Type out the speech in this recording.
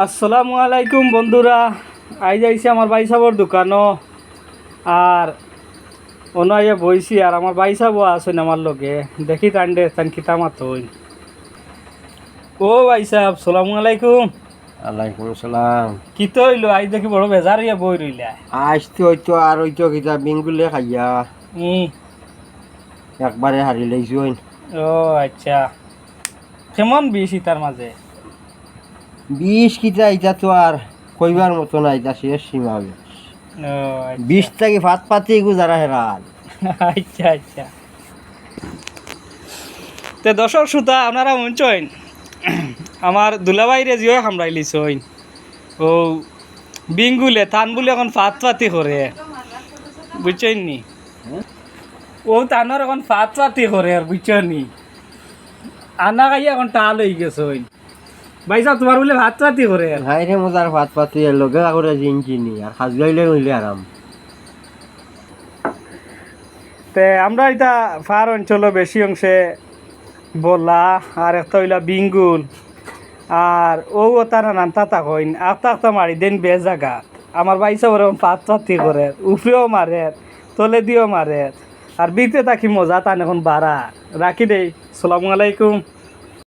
আসসালামু আলাইকুম বন্ধুরা। আই যাইছি আমার ভাই সাবর দোকানও। আর অনাইয়া বইছি আর আমার ভাই সাবো আসেন আমার লগে। দেখি তান্ডে তান কিতা মাতই ও ভাই সাহেব সালামু আলাইকুম। আলাইকুম সালাম। কি তো হইল? আই দেখি বড় বেজার হইয়া বই রইলা। আসতে হইতো আর হইতো কিতা বিঙ্গুলে খাইয়া। ই, একবারে হারি লাইছুন ও আচ্ছা। কেমন বেশি তার মাঝে? বিষ কিতা ইটা তো আর কইবার মতো না ইটা শেষ সীমা আচ্ছা। বিষ থেকে ভাত পাতি গুজারা হেরাল আচ্ছা আচ্ছা। তে দর্শক শ্রোতা আপনারা মঞ্চইন আমার দুলাবাইরে জিও সামরাইলি চইন ও বিঙ্গুলে থান বলে এখন ফাত পাতি করে। বুঝছেন নি? ও তানোর এখন ফাত পাতি করে আর বুঝছেন নি? আনা খাই এখন টাল হয়ে গেছে ভাই সাহেব তোমার বলে ভাত পাতি করে আর হাই রে মজার ভাত পাতি লগে করে জিনচিনি আর খাজগাইলে নইলে আরাম। তে আমরা এটা ফার অঞ্চল বেশি অংশে বলা আর একটা হইলা বিঙ্গুল আর ও তারা নাম তাতা কইন আস্তা আস্তা মারি দেন বে জায়গা আমার বাইসা ওরকম পাত পাতি করে উপরেও মারে তলে দিয়েও মারে আর বিতে থাকি মজা তান এখন বাড়া। রাখি দেই সালামু আলাইকুম।